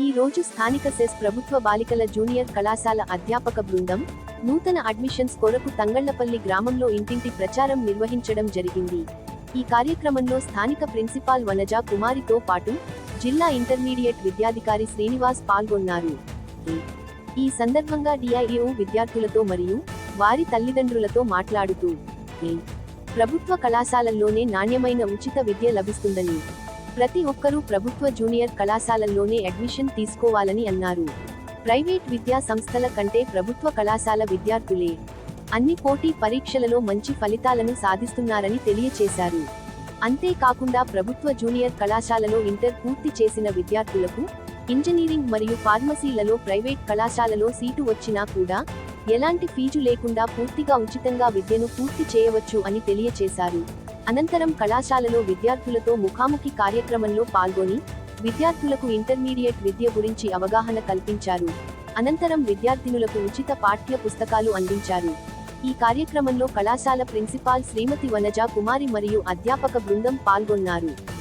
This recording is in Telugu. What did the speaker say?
ఈ రోజు స్థానిక సెస్ ప్రభుత్వ బాలికల జూనియర్ కళాశాల అధ్యాపక బృందం నూతన అడ్మిషన్స్ కొరకు తంగళ్ళపల్లి గ్రామంలో ఇంటింటి ప్రచారం నిర్వహించడం జరిగింది. ఈ కార్యక్రమంలో స్థానిక ప్రిన్సిపాల్ వనజా కుమారితో పాటు జిల్లా ఇంటర్మీడియట్ విద్యాధికారి శ్రీనివాస్ పాల్గొన్నారు. ఈ సందర్భంగా డిఐఓ విద్యార్థులతో మరియు వారి తల్లిదండ్రులతో మాట్లాడుతూ ప్రభుత్వ కళాశాలల్లోనే నాణ్యమైన ఉచిత విద్య లభిస్తుందని ప్రతి ఒక్కరూ ప్రభుత్వ జూనియర్ కళాశాలల్లోనే అడ్మిషన్ తీసుకోవాలని అన్నారు. ప్రైవేట్ విద్యా సంస్థల కంటే ప్రభుత్వ కళాశాల విద్యార్థులే అన్ని పోటీ పరీక్షలలో మంచి ఫలితాలను సాధిస్తున్నారని తెలియచేశారు. అంతేకాకుండా ప్రభుత్వ జూనియర్ కళాశాలలో ఇంటర్ పూర్తి చేసిన విద్యార్థులకు ఇంజనీరింగ్ మరియు ఫార్మసీలలో ప్రైవేట్ కళాశాలలో సీటు వచ్చినా కూడా ఎలాంటి ఫీజు లేకుండా పూర్తిగా ఉచితంగా విద్యను పూర్తి చేయవచ్చు అని తెలియచేశారు. అనంతరం కళాశాలలో విద్యార్థులతో ముఖాముఖి కార్యక్రమంలో పాల్గొని విద్యార్థులకు ఇంటర్మీడియట్ విద్య గురించి అవగాహన కల్పించారు. అనంతరం విద్యార్థినులకు ఉచిత పాఠ్య పుస్తకాలు అందించారు. ఈ కార్యక్రమంలో కళాశాల ప్రిన్సిపాల్ శ్రీమతి వనజ కుమారి మరియు అధ్యాపక బృందం పాల్గొన్నారు.